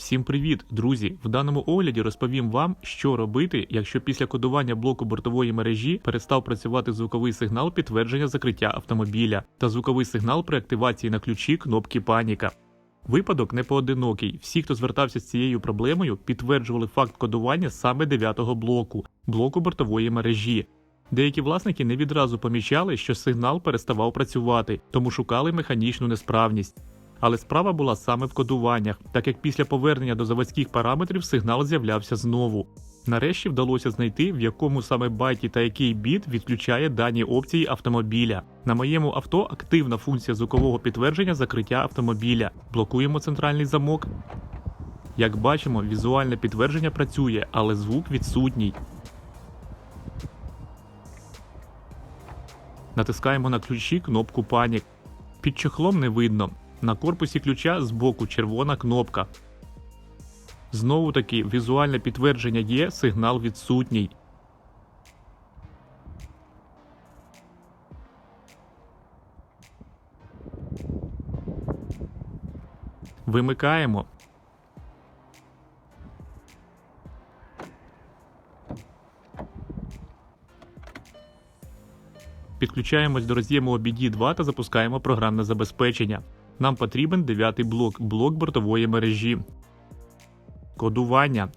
Всім привіт, друзі! В даному огляді розповім вам, що робити, якщо після кодування блоку бортової мережі перестав працювати звуковий сигнал підтвердження закриття автомобіля та звуковий сигнал при активації на ключі кнопки паніка. Випадок не поодинокий. Всі, хто звертався з цією проблемою, підтверджували факт кодування саме 9-го блоку блоку бортової мережі. Деякі власники не відразу помічали, що сигнал переставав працювати, тому шукали механічну несправність. Але справа була саме в кодуваннях, так як після повернення до заводських параметрів сигнал з'являвся знову. Нарешті вдалося знайти, в якому саме байті та який біт відключає дані опції автомобіля. На моєму авто активна функція звукового підтвердження закриття автомобіля. Блокуємо центральний замок. Як бачимо, візуальне підтвердження працює, але звук відсутній. Натискаємо на ключі кнопку панік. Під чохлом не видно. На корпусі ключа збоку червона кнопка. Знову таки візуальне підтвердження є, сигнал відсутній. Вимикаємо. Підключаємось до роз'єму OBD2 та запускаємо програмне забезпечення. Нам потрібен дев'ятий блок, блок бортової мережі. Кодування.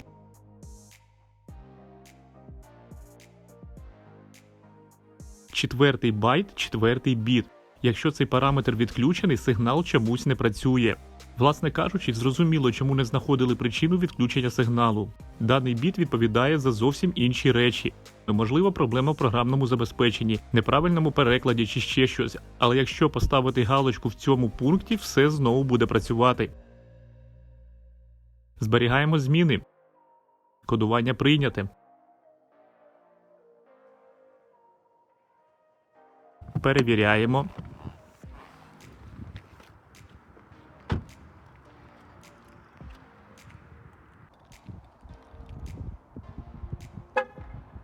Четвертий байт, четвертий біт. Якщо цей параметр відключений, сигнал чомусь не працює. Власне кажучи, зрозуміло, чому не знаходили причину відключення сигналу. Даний біт відповідає за зовсім інші речі. Можливо, проблема в програмному забезпеченні, неправильному перекладі чи ще щось. Але якщо поставити галочку в цьому пункті, все знову буде працювати. Зберігаємо зміни. Кодування прийняте. Перевіряємо.